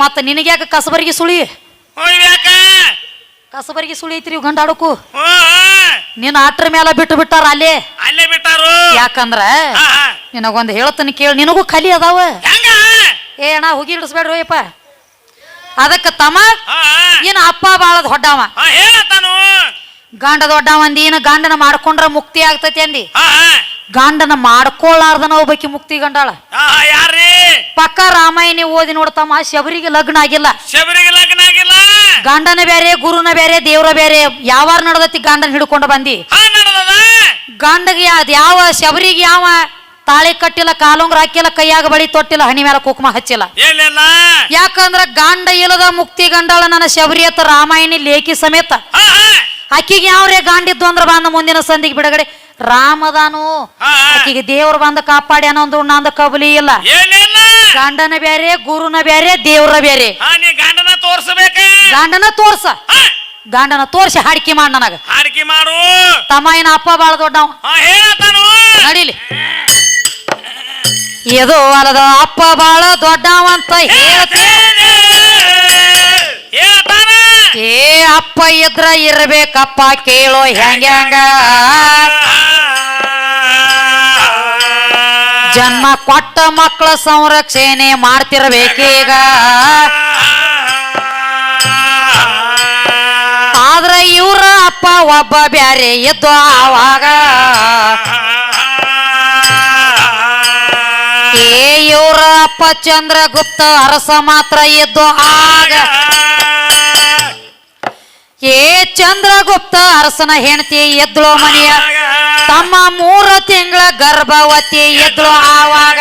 ಮತ್ತ ನಿನಗ್ಯಾಕ ಕಸಬರಿಗೆ ಸುಳಿ? ಯಾಕ ಕಸಬರಿಗೆ ಸುಳಿ ಐತ್ರಿ ಇವ್ ಗಂಡಾಡಕು ಹ್ಞೂ. ನಿನ್ನ ಆಟ್ರ ಮೇಲೆ ಬಿಟ್ಟು ಬಿಟ್ಟಾರ ಅಲ್ಲೇ? ಅಲ್ಲೇ ಬಿಟ್ಟಾರು. ಯಾಕಂದ್ರ. ನಿನಗೊಂದು ಹೇಳತನ ಕೇಳಿ ನಿನಗೂ ಕಲಿ ಅದಾವ. ಹೆಂಗ? ಏ ಅಣ್ಣ ಹೋಗಿ ಇಡಿಸ್ಬೇಡ್ರಿ ಅಯ್ಯಪ್ಪ. ಅದಕ್ಕ ತಮ್ಮ. ಏನ ಅಪ್ಪ ಬಾಳ ದೊಡ್ಡವ. ಹೇಳತ್ತಾನು. ಗಂಡ ದೊಡ್ಡವ ಅಂದಿ ಏನ ಗಂಡನ ಮಾಡ್ಕೊಂಡ್ರ ಮುಕ್ತಿ ಆಗ್ತೈತಿ ಅಂದಿ. ಗಂಡನ ಮಾಡ್ಕೊಳ್ಳಾರ್ದನ ಒಬ್ಬಾಕಿ ಮುಕ್ತಿ ಗಂಡಾಳ. ಯಾರ್ರಿ? ಪಕ್ಕ ರಾಮಾಯಣ ಓದಿ ನೋಡ್ತಮ್ಮ ಶಬರಿಗೆ ಲಗ್ನ ಆಗಿಲ್ಲ. ಶಬರಿಗೆ ಲಗ್ನ ಆಗಿಲ್ಲ? ಗಂಡನ ಬೇರೆ ಗುರುನ ಬೇರೆ ದೇವ್ರ ಬೇರೆ ಯಾವಾರ ನಡೆದತಿ ಗಂಡನ ಹಿಡ್ಕೊಂಡು ಬಂದಿ. ಗಂಡಗೆ ಅದ್ ಯಾವ ಶಬರಿಗೆ ಯಾವ ತಾಳಿ ಕಟ್ಟಿಲ್ಲ ಕಾಲುಂಗ್ರ ಹಾಕಿಲ್ಲ ಕೈಯಾಗ ಬಳಿ ತೊಟ್ಟಿಲ್ಲ ಹಣಿ ಮೇಲೆ ಕುಕುಮ ಹಚ್ಚಿಲ್ಲ. ಯಾಕಂದ್ರ ಗಂಡ ಇಲ್ಲದ ಮುಕ್ತಿ ಗಂಡಾಳ ನನ್ನ ಶಬರಿ ಅತ್ತ ರಾಮಾಯಣಿ ಲೇಖಿ ಸಮೇತ. ಅಕ್ಕಿಗೆ ಯಾವ್ರೇ ಗಾಂಡಿದ್ದು ಅಂದ್ರ ಬಂದ ಮುಂದಿನ ಸಂದಿಗೆ ಬಿಡಗಡೆ. ರಾಮದಾನು ಈಗ. ಬಂದ ದೇವ್ರು ಅನ್ನೋ ಕಾಪಾಡ್ಯಾನ ಒಂದು ನಂದ ಕಬಲಿ ಇಲ್ಲ. ಗಂಡನ ಬೇರೆ ಗುರುನ ಬೇರೆ ದೇವ್ರ ಹಾ ನೀ ಗಂಡನ ತೋರ್ಸಬೇಕ? ಗಂಡನ ತೋರ್ಸ. ಹಾ, ಗಂಡನ ತೋರ್ಸಿ ಹಾಡಿಕೆ ಮಾಡ್ ನನಗ. ಹಾಡಿಕೆ ಮಾಡು. ತಮ್ಮ ಏನ ಅಪ್ಪ ಬಾಳ ದೊಡ್ಡವ? ಹಾ ನಡೀಲಿ. ಇದು ಅಲ್ಲದ ಅಪ್ಪ ಬಾಳ ದೊಡ್ಡವಂತ ಹೇಳ್ತೇನೆ ಹೇಳ್ತಾನ ಏ ಅಪ್ಪ ಇದ್ರ ಇರ್ಬೇಕಪ್ಪ ಕೇಳೋ ಹೆಂಗ ಜನ್ಮ ಕೊಟ್ಟ ಮಕ್ಕಳ ಸಂರಕ್ಷಣೆ ಮಾಡ್ತಿರ್ಬೇಕೀಗ. ಆದ್ರ ಇವ್ರ ಅಪ್ಪ ಒಬ್ಬ ಬ್ಯಾರೆ ಇದ್ದು ಆವಾಗ. ಏ, ಇವ್ರ ಅಪ್ಪ ಚಂದ್ರಗುಪ್ತ ಅರಸ ಮಾತ್ರ ಇದ್ದು ಆಗ. ಏ, ಚಂದ್ರಗುಪ್ತ ಅರಸನ ಹೆಂಡತಿ ಎದ್ಲೋ ಮನೆಯ. ತಮ್ಮ ಮೂರು ತಿಂಗಳ ಗರ್ಭವತಿ ಇದ್ರು ಆವಾಗ.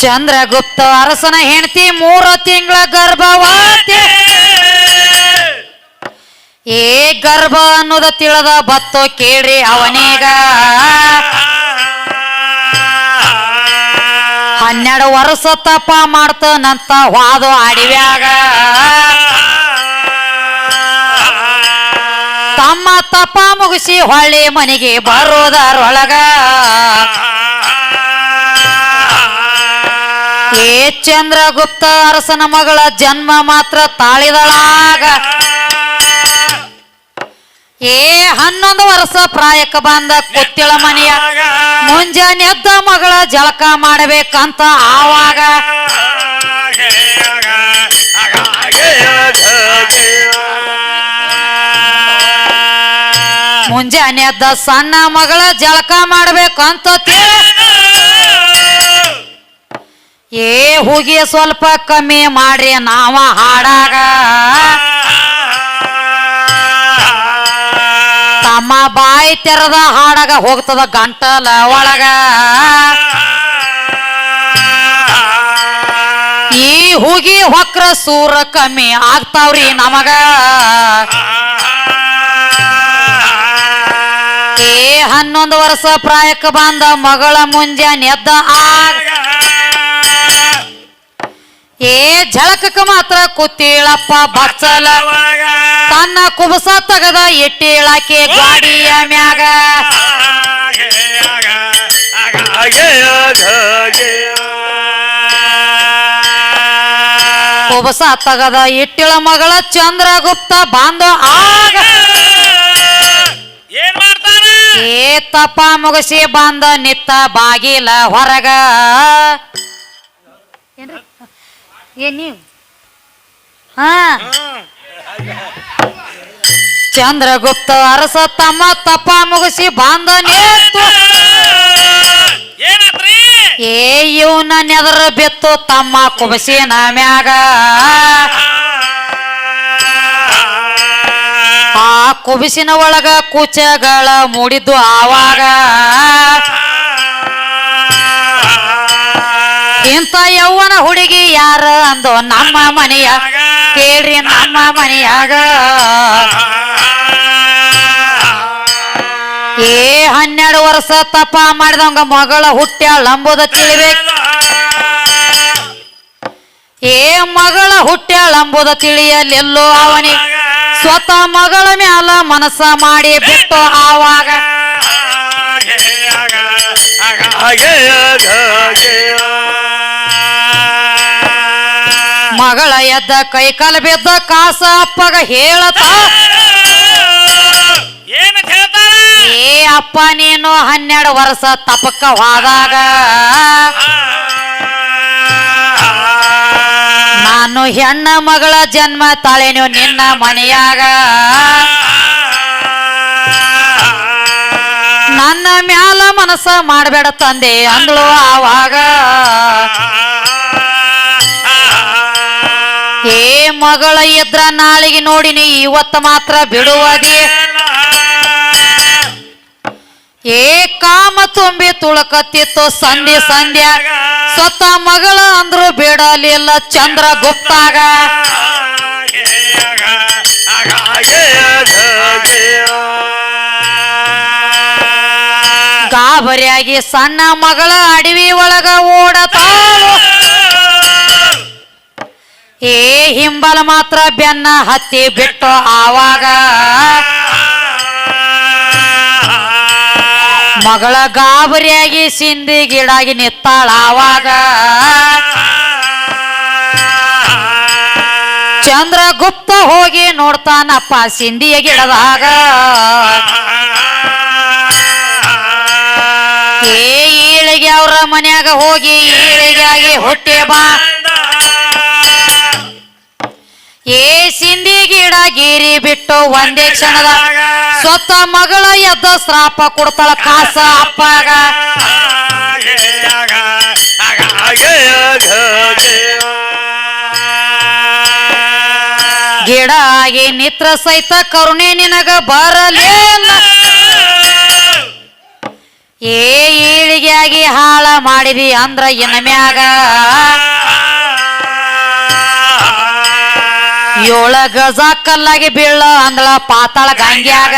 ಚಂದ್ರಗುಪ್ತ ಅರಸನ ಹೆಂಡತಿ ಮೂರು ತಿಂಗಳ ಗರ್ಭವತಿ. ಏ ಗರ್ಭ ಅನ್ನೋದ ತಿಳದ ಬತ್ತೋ ಕೇಳ್ರಿ ಅವನೀಗ. ಹನ್ನೆರಡು ವರ್ಷ ತಪ್ಪ ಮಾಡ್ತಾನಂತ ವಾದು ಅಡಿವ್ಯಾಗ. ತಮ್ಮ ತಪ್ಪ ಮುಗಿಸಿ ಹೊಳ್ಳಿ ಮನೆಗೆ ಬರೋದರೊಳಗ ಏ ಚಂದ್ರಗುಪ್ತ ಅರಸನ ಮಗಳ ಜನ್ಮ ಮಾತ್ರ ತಾಳಿದಳಾಗ. ಏ, ಹನ್ನೊಂದು ವರ್ಷ ಪ್ರಾಯಕ್ಕೆ ಬಂದ ಕೊತ್ತಿಳ ಮನೆಯ ಮುಂಜಾನೆ ಎದ್ದ ಮಗಳ ಜಳಕ ಮಾಡಬೇಕಂತ ಆವಾಗ. ಮುಂಜಾನೆ ಎದ್ದ ಸಣ್ಣ ಮಗಳ ಜಳಕ ಮಾಡಬೇಕಂತ ತಿಳಿ. ಏ, ಹೋಗಿ ಸ್ವಲ್ಪ ಕಮ್ಮಿ ಮಾಡ್ರಿ ನಾವ ಹಾಡಾಗ. ತಮ್ಮ ಬಾಯಿ ತೆರದ ಹಾಡಾಗ ಹೋಗ್ತದ ಗಂಟಲ ಒಳಗ ಈ ಹುಗಿ ಹೊಕ್ರ ಸೂರ ಕಮ್ಮಿ ಆಗ್ತಾವ್ರಿ ನಮಗ. ಏ ಹನ್ನೊಂದು ವರ್ಷ ಪ್ರಾಯಕ್ಕೆ ಬಂದ ಮಗಳ ಮುಂಜಾನೆ ಎದ್ದ ಆಗ. ಏ ಝಳಕಕ್ಕ ಮಾತ್ರ ಕೂತೀಳಪ್ಪ ಬಚ್ಚಲ. ತನ್ನ ಕುಬಸ ತಗದ ಇಟ್ಟಿಳಾಕೆ ಗಾಡಿಯ ಮ್ಯಾಗ. ಕುಬಸ ತಗದ ಇಟ್ಟಿಳ ಮಗಳ ಚಂದ್ರಗುಪ್ತ ಬಾಂಧ ಆಗ. ಏ ತಪ್ಪ ಮುಗಸಿ ಬಂದ ನಿತ್ತ ಬಾಗಿಲ ಹೊರಗ. ಏನ್ರಿ? ಏನ್ ನೀವು? ಹಾ. ಚಂದ್ರಗುಪ್ತ ಅರಸ ತಮ್ಮ ತಪ್ಪ ಮುಗಿಸಿ ಏನಾತ್ರಿ? ಏ ಇವನ ನೆದರ ಬಿತ್ತು ತಮ್ಮ ಕುಬಸಿನ ಮ್ಯಾಗ. ಆ ಕುಬಿಸಿನ ಒಳಗ ಕುಚಗಳ ಮೂಡಿದ್ದು ಆವಾಗ. ಇಂಥ ಯೌವನ ಹುಡುಗಿ ಯಾರ ಅಂದೋ? ನಮ್ಮ ಮನೆಯ ಕೇಳ್ರಿ ನಮ್ಮ ಮನೆಯಾಗ. ಏ ಹನ್ನೆರಡು ವರ್ಷ ತಪ ಮಾಡಿದಂಗ ಮಗಳ ಹುಟ್ಟ್ಯಾಳ ಅಂಬುದ ತಿಳಿಬೇಕು. ಏ ಮಗಳ ಹುಟ್ಟ್ಯಾಳ ಅಂಬುದ ತಿಳಿಯಲೆಲ್ಲೋ ಅವನಿ. ಸ್ವತಃ ಮಗಳ ಮ್ಯಾಲ ಮನಸ್ಸ ಮಾಡಿ ಬಿಟ್ಟು ಆವಾಗ. ಮಗಳ ಎದ್ದ ಕೈ ಕಾಲ ಬಿದ್ದ ಕಾಸ ಅಪ್ಪಗ ಹೇಳತ ಏನಂತ ಹೇಳ್ತಾರ ಏ ಅಪ್ಪ ನೀನು ಹನ್ನೆರಡು ವರ್ಷ ತಪಕ್ಕ ಹೋದಾಗ ನಾನು ಹೆಣ್ಣ ಮಗಳ ಜನ್ಮ ತಾಳೇನು ನಿನ್ನ ಮನೆಯಾಗ. ನನ್ನ ಮ್ಯಾಲ ಮನಸ್ಸ ಮಾಡಬೇಡ ತಂದೆ ಅಂದ್ಳು ಆವಾಗ. ಏ ಮಗಳ ಇದ್ರ ನಾಳಿಗೆ ನೋಡಿನಿ, ಇವತ್ತು ಮಾತ್ರ ಬಿಡುವದಿ. ಏ ಕಾಮ ತುಂಬಿ ತುಳಕತ್ತಿತ್ತು ಸಂಧಿ ಸಂಧ್ಯಾ. ಸ್ವತ ಮಗಳ ಅಂದ್ರು ಬಿಡಲಿಲ್ಲ ಚಂದ್ರ ಗುಪ್ತಾಗ. ಗಾಬರಿಯಾಗಿ ಸಣ್ಣ ಮಗಳ ಅಡವಿ ಒಳಗ ಓಡತಾಳು. ಏ ಹಿಂಬಲ ಮಾತ್ರ ಬೆನ್ನ ಹತ್ತಿ ಬಿಟ್ಟು ಆವಾಗ ಮಗಳ ಗಾಬರಿಯಾಗಿ ಸಿಂಧಿ ಗಿಡಾಗಿ ನಿತ್ತಾಳ ಆವಾಗ ಚಂದ್ರಗುಪ್ತ ಹೋಗಿ ನೋಡ್ತಾನಪ್ಪ ಸಿಂಧಿಯ ಗಿಡದಾಗ. ಏ ಈಳಿಗೆ ಅವ್ರ ಮನ್ಯಾಗ ಹೋಗಿ ಈಳಿಗಾಗಿ ಹುಟ್ಟಿ ಬಾ. ಏ ಸಿಂಧಿ ಗಿಡ ಗೀರಿ ಬಿಟ್ಟು ಒಂದೇ ಕ್ಷಣದ ಸ್ವತ ಮಗಳ ಎದ್ದ ಶ್ರಾಪ ಕೊಡ್ತಾಳ ಕಾಸ ಅಪ್ಪಾಗ. ಗಿಡ ಆಗಿ ನಿತ್ರ ಸಹಿತ ಕರುಣೆ ನಿನಗ ಬರಲಿಲ್ಲ ಏ ಆಗಿ ಹಾಳ ಮಾಡಿದಿ ಅಂದ್ರ ಇನ್ನ ಏಳ ಗಜ ಕಲ್ಲಾಗಿ ಬೀಳ ಅಂದಳ ಪಾತಾಳ ಗಂಗ್ಯಾಗ.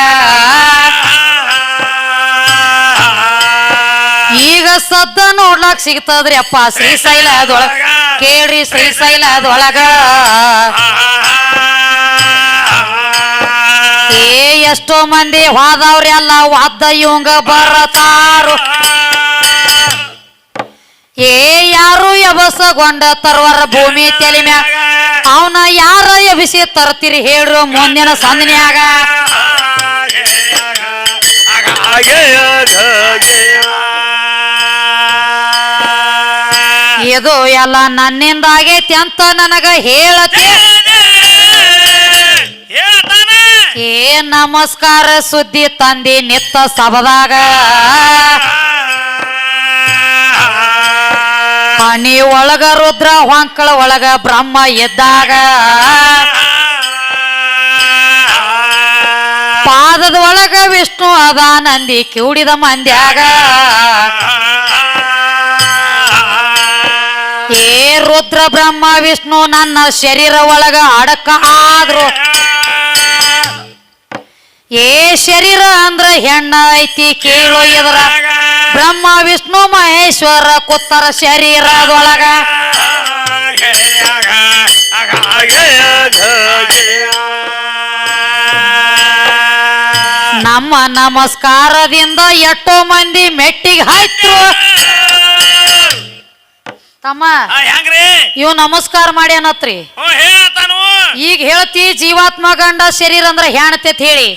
ಈಗ ಸದ್ದ ನೋಡ್ಲಾಕ್ ಸಿಗ್ತದ್ರಿ ಅಪ್ಪ, ಶ್ರೀಶೈಲದೊಳಗ. ಕೇಳ್ರಿ ಶ್ರೀಶೈಲದೊಳಗ. ಏ, ಎಷ್ಟೋ ಮಂದಿ ಹೋದವ್ರಿ ಅಲ್ಲ ವಾದ ಇವಂಗ ಬರತಾರು. ಏ, ಯಾರು ಎಬಸಗೊಂಡ ತರ್ವರ ಭೂಮಿ ತಲೆ ಮ್ಯಾಗ ಅವನ ಯಾರ ಎಬಿಸಿ ತರ್ತೀರಿ ಹೇಳ್ರು ಮುಂದಿನ ಸಂದನ್ಯಾಗ. ಇದು ಎಲ್ಲ ನನ್ನಿಂದ ಆಗೈತಿ ಅಂತ ನನಗ ಹೇಳತಿ. ಏ ನಮಸ್ಕಾರ ಸುದ್ದಿ ತಂದಿ ನಿತ್ತ ಸಬದಾಗ ಹನಿ ಒಳಗ ರುದ್ರ ಹೊಂಕಳ ಒಳಗ ಬ್ರಹ್ಮ ಎದ್ದಾಗ. ಪಾದದ ಒಳಗ ವಿಷ್ಣು ಅದ, ನಂದಿ ಕಿವುಡಿದ ಮಂದ್ಯಾಗ. ಏ ರುದ್ರ, ಬ್ರಹ್ಮ, ವಿಷ್ಣು, ನನ್ನ ಶರೀರ ಒಳಗ ಅಡಕ ಆದ್ರು. ಏ ಶರೀರ ಅಂದ್ರ ಹೆಣ್ಣ ಐತಿ ಕೇಳು ಎದ್ರ. ಬ್ರಹ್ಮ ವಿಷ್ಣು ಮಹೇಶ್ವರ ಕುತ್ತರ ಶರೀರದೊಳಗ. ನಮ್ಮ ನಮಸ್ಕಾರದಿಂದ ಎಷ್ಟೋ ಮಂದಿ ಮೆಟ್ಟಿಗೆ ಹಾಯ್ತು ತಮ್ಮ ಇವ್ ನಮಸ್ಕಾರ ಮಾಡಿ ಅನ್ನತ್ರಿ ಈಗ ಹೇಳ್ತಿ ಜೀವಾತ್ಮ ಗಂಡ ಶರೀರ ಅಂದ್ರ ಹೆಣತೆ ಹೇಳಿ.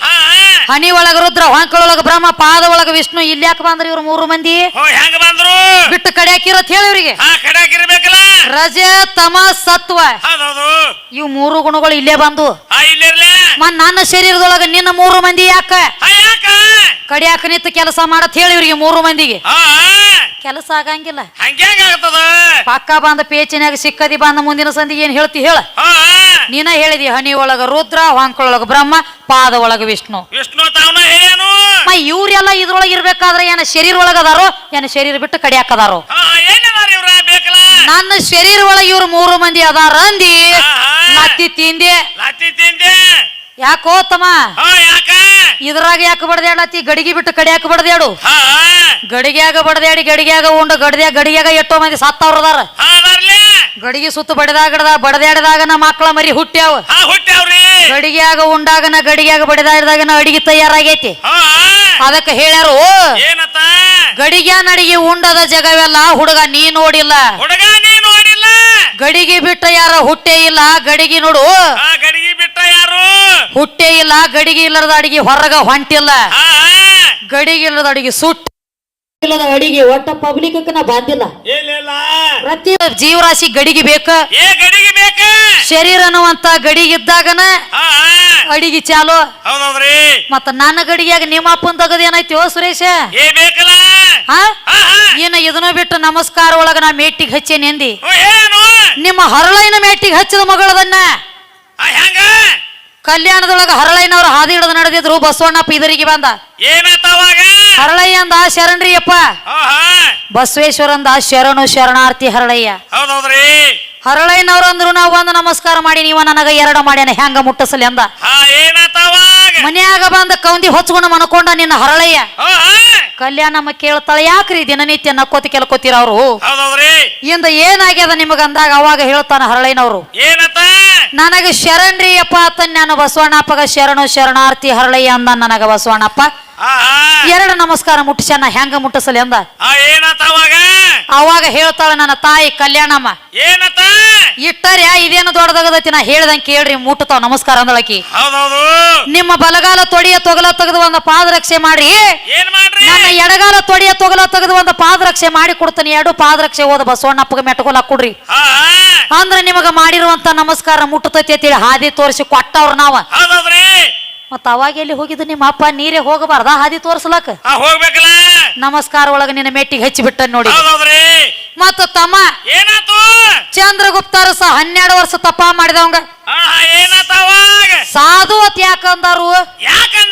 ಹನಿ ಒಳಗ ರುದ್ರ ಹೊಂಕಳೊಳಗ ಬ್ರಹ್ಮ ಪಾದ ಒಳಗ ವಿಷ್ಣು ಇಲ್ಲಿ ಯಾಕೆ ಬಂದ್ರಿ ಇವ್ರು ಮೂರು ಮಂದಿ? ಹೆಂಗ ಬಂದ್ರು? ಬಿಟ್ಟು ಕಡ್ಯಾಕಿರತ್ ಹೇಳಿ ಇವ್ರಿಗೆ. ರಜೆ ಕಡ್ಯಾಕಿರ್ಬೇಕಲ್ಲ ರಜ ತಮ ಸತ್ವ. ಇವ್ ಮೂರು ಗುಣಗಳು ಇಲ್ಲೇ ಬಂದು. ಮತ್ ನನ್ನ ಶರೀರದೊಳಗ ನಿನ್ನ ಮೂರು ಮಂದಿ ಯಾಕ? ಕಡಿಯಾಕ ನಿಂತು ಕೆಲಸ ಮಾಡತ್ ಹೇಳಿ ಇವ್ರಿಗೆ ಮೂರು ಮಂದಿಗೆ. ಕೆಲಸ ಆಗಂಗಿಲ್ಲ. ಆಗ್ತದ? ಪಕ್ಕ ಬಂದ ಪೇಚಿನಾಗ ಸಿಕ್ಕದಿ ಬಂದ ಮುಂದಿನ ಸಂದಿಗೆ ಏನ್ ಹೇಳ್ತಿ ಹೇಳ. ನೀನ ಹೇಳಿದಿ ಹನಿ ಒಳಗ ರುದ್ರ ಹೊಂಕೊಳಗ ಬ್ರಹ್ಮ ಪಾದ ಒಳಗ ವಿಷ್ಣು. ವಿಷ್ಣು ಇವ್ರೆಲ್ಲ ಇದ್ರೊಳಗ ಇರ್ಬೇಕಾದ್ರೆ ಏನ ಶರೀರ ಒಳಗದಾರೋ ಏನ ಶರೀರ ಬಿಟ್ಟು ಕಡಿಯಾಕದಾರೋ ನನ್ನ ಶರೀರ ಒಳಗ ಇವ್ರು ಮೂರು ಮಂದಿ ಅದಾರ ಅಂದಿ. ಲತ್ತಿ ತಿಂದೆ. ಲತ್ತಿ ತಿಂದೆ. ಯಾಕೋ ತಮ್ಮ? ಹಾ ಯಾಕ? ಇದ್ರಾಗ ಯಾಕೆ ಬಡ್ದ್ಯಾಡತಿ ಗಡಿಗೆ ಬಿಟ್ಟು ಕಡಿಯಾಕ ಬಡ್ದ್ಯಾಡು? ಹಾ. ಗಡಿಗ್ಯಾಗ ಬಡ್ದ್ಯಾಡಿ ಗಡಿಗ್ಯಾಗ ಉಂಡು ಗಡ್ದ್ಯಾಗ ಗಡಿಗ್ಯಾಗ ಎಷ್ಟೋ ಮಂದಿ ಸತ್ತವ್ರ ಅದಾರ. ಹಾ ಅದಾರ್ಲೆ. ಗಡಿಗೆ ಸುತ್ತ ಬಡಿದಾಗಡ ಬಡದ್ಯಾಡದಾಗ ನಮ್ಮ ಮಕ್ಕಳ ಮರಿ ಹುಟ್ಟ್ಯಾವ. ಹಾ ಹುಟ್ಟ್ಯಾವ್ರಿ. ಗಡಿಗ್ಯಾಗ ಉಂಡಾಗನ ಗಡಿಗ್ಯಾಗ ಬಡಿದಾಡಿದಾಗನ ಅಡಿಗೆ ತಯಾರಾಗೈತಿ. ಹಾ. ಅದಕ್ಕೆ ಹೇಳ್ಯಾರು ಏನತ್ತ? ಗಡಿಗೆ ನಡಿಗೆ ಉಂಡದ ಜಗವೆಲ್ಲ ಹುಡುಗ ನೀ ನೋಡಿಲ್ಲ. ಹುಡುಗ ನೀ ನೋಡಿಲ್ಲ. ಗಡಿಗೆ ಬಿಟ್ಟ ಯಾರ ಹುಟ್ಟೆ ಇಲ್ಲ. ಗಡಿಗೆ ನೋಡು ಆ ಗಡಿಗೆ ಯಾರು? ಹುಟ್ಟೆ ಇಲ್ಲ ಗಡಿಗೆ ಇಲ್ಲದ ಅಡಿಗೆ ಹೊರಗ ಹೊಂಟಿಲ್ಲ. ಆ ಗಡಿಗೆ ಇಲ್ಲದ ಅಡಿಗೆ ಸುಟ್ಟ. ಇಲ್ಲದ ಅಡಿಗೆ ಒಟ್ಟ ಪಬ್ಲಿಕ್ ನಾ ಬಂದಿಲ್ಲ. ಇಲ್ಲ ಪ್ರತಿ ಜೀವರಾಶಿ ಗಡಿಗೆ ಬೇಕ? ಏ ಗಡಿಗೆ ಬೇಕ? ಶರೀರ ಅನ್ನುವಂತ ಗಡಿಗೆ ಇದ್ದಾಗನ ಆ ಅಡಿಗೆ ಚಾಲು. ಹೌದೌದ್ರಿ. ಮತ್ತ ನನ್ನ ಗಡಿಗ್ಯಾಗ ನಿಮ್ಮ ಅಪ್ಪನ್ ತಗದ ಏನೈತಿ ಓ ಸುರೇಶ? ಏ ಬೇಕಲ್ಲ? ಹಾ ಆ ಏನ ಇದನ್ನ ಬಿಟ್ಟು ನಮಸ್ಕಾರ ಒಳಗ ನಾ ಮೇಟಿಗೆ ಹಚ್ಚೇನೆ ಎಂದಿ ಓ ಏನು? ನಿಮ್ಮ ಹರಳೈನ ಮೇಟಿಗೆ ಹಚ್ಚಿದ ಮಗಳದನ್ನ. ಆ ಹೆಂಗ? ಕಲ್ಯಾಣದೊಳಗ ಹರಳಯ್ಯನವ್ರ ಹಾದಿ ಹಿಡಿದು ನಡೆದಿದ್ರು ಬಸವಣ್ಣ ಪೀದರಿಗೆ ಬಂದ. ಹರಳಯ್ಯ ಅಂದ ಶರಣ್ರಿ ಅಪ್ಪ ಆಹಾ ಬಸವೇಶ್ವರ ಅಂದ ಶರಣು ಶರಣಾರ್ಥಿ ಹರಳಯ್ಯ. ಹೌದೌದ್ರಿ. ಹರಳಯ್ಯನವ್ರು ಅಂದ್ರು ನಾವು ಒಂದು ನಮಸ್ಕಾರ ಮಾಡಿ ನೀವ ನನಗ ಎರಡು ಮಾಡ್ಯಾನ ಹೆಂಗ ಮುಟ್ಟಸಲಿ ಅಂದ. ಹಾ ಮನ್ಯಾಗ ಬಂದ ಕೌಂದಿ ಹೊಚ್ಕೊಂಡು ಮನ್ಕೊಂಡ ನಿನ್ನ ಹರಳಯ್ಯ ಕಲ್ಯಾಣ ನಮ್ಮ ಕೇಳ್ತಾಳೆ ಯಾಕ್ರಿ ದಿನನಿತ್ಯ ನಕ್ಕೋತಿ ಕೆಲ್ಕೋತೀರ ಅವ್ರು? ಹೌದೌದ್ರಿ. ಇಂದ ಏನಾಗ್ಯದ ನಿಮಗ ಅಂದಾಗ ಅವಾಗ ಹೇಳ್ತಾನ ಹರಳೈನವರು ಏನತ್ತ ನನಗ ಶರಣ್ರಿಯಪ್ಪ ನಾನು ಬಸವಣ್ಣಪ್ಪಗ ಶರಣು ಶರಣಾರ್ಥಿ ಹರಳಯ್ಯ ಅಂದ ನನಗ ಬಸವಣ್ಣಪ್ಪ. ಎರಡು ನಮಸ್ಕಾರ ಮುಟ್ಟಿಸ್ಯಾನ ಹೆಂಗ ಮುಟ್ಟಿಸಲಿ ಅಂದ. ಅವಾಗ? ಹೇಳ್ತಾಳ ನನ್ನ ತಾಯಿ ಕಲ್ಯಾಣಮ್ಮ. ಏನತ್ತ? ಇಟ್ಟರ್ಯಾ ಇದೇನು ದೊಡ್ಡದಾಗದೈತಿ? ನಾ ಹೇಳ್ದಂಗೆ ಕೇಳ್ರಿ ಮುಟ್ಟತಾವ ನಮಸ್ಕಾರ ಅಂದಳಕಿ. ನಿಮ್ಮ ಬಲಗಾಲ ತೊಡಿಯ ತೊಗಲ ತೆಗೆದು ಒಂದು ಪಾದರಕ್ಷೆ ಮಾಡ್ರಿ. ನನ್ನ ಎಡಗಾಲ ತೊಡಿಯ ತೊಗಲ ತೆಗೆದು ಒಂದು ಪಾದರಕ್ಷೆ ಮಾಡಿ ಕೊಡ್ತೀನಿ. ಎರಡು ಪಾದರಕ್ಷೆ ಹೋದ ಬಸವಣ್ಣಪ್ಪಗೆ ಮೆಟ್ಕೊಲ ಹಾಕೊಡ್ರಿ ಅಂದ್ರೆ ಅಂದ್ರ ನಿಮಗ ಮಾಡಿರುವಂತ ನಮಸ್ಕಾರ ಮುಟ್ಟತೈತಿ ಅಂತೇಳಿ ಹಾದಿ ತೋರಿಸಿ ಕೊಟ್ಟವ್ರ ನಾವ. ಮತ್ತ ಅವಾಗ ಎಲ್ಲಿ ಹೋಗಿದ್ದು ನಿಮ್ಮ ಅಪ್ಪ ನೀರೇ ಹೋಗಬಾರ್ದ? ಹಾದಿ ತೋರ್ಸ್ಲಕ ಆ ಹೋಗ್ಬೇಕಲ್ಲ? ನಮಸ್ಕಾರ ಒಳಗ ನಿನ್ನ ಮೆಟ್ಟಿಗೆ ಹಚ್ಚಿ ಬಿಟ್ಟ ನೋಡಿ. ಹೌದೌದ್ರಿ. ಮತ್ತ ತಮ್ಮ ಏನಾತು? ಚಂದ್ರಗುಪ್ತರು ಸಹ ಹನ್ನೆರಡು ವರ್ಷ ತಪ್ಪ ಮಾಡಿದವಂಗ. ಆಹಾ ಸಾಧು ಅತ್ ಯಾಕಂದಾರು? ಯಾಕಂದ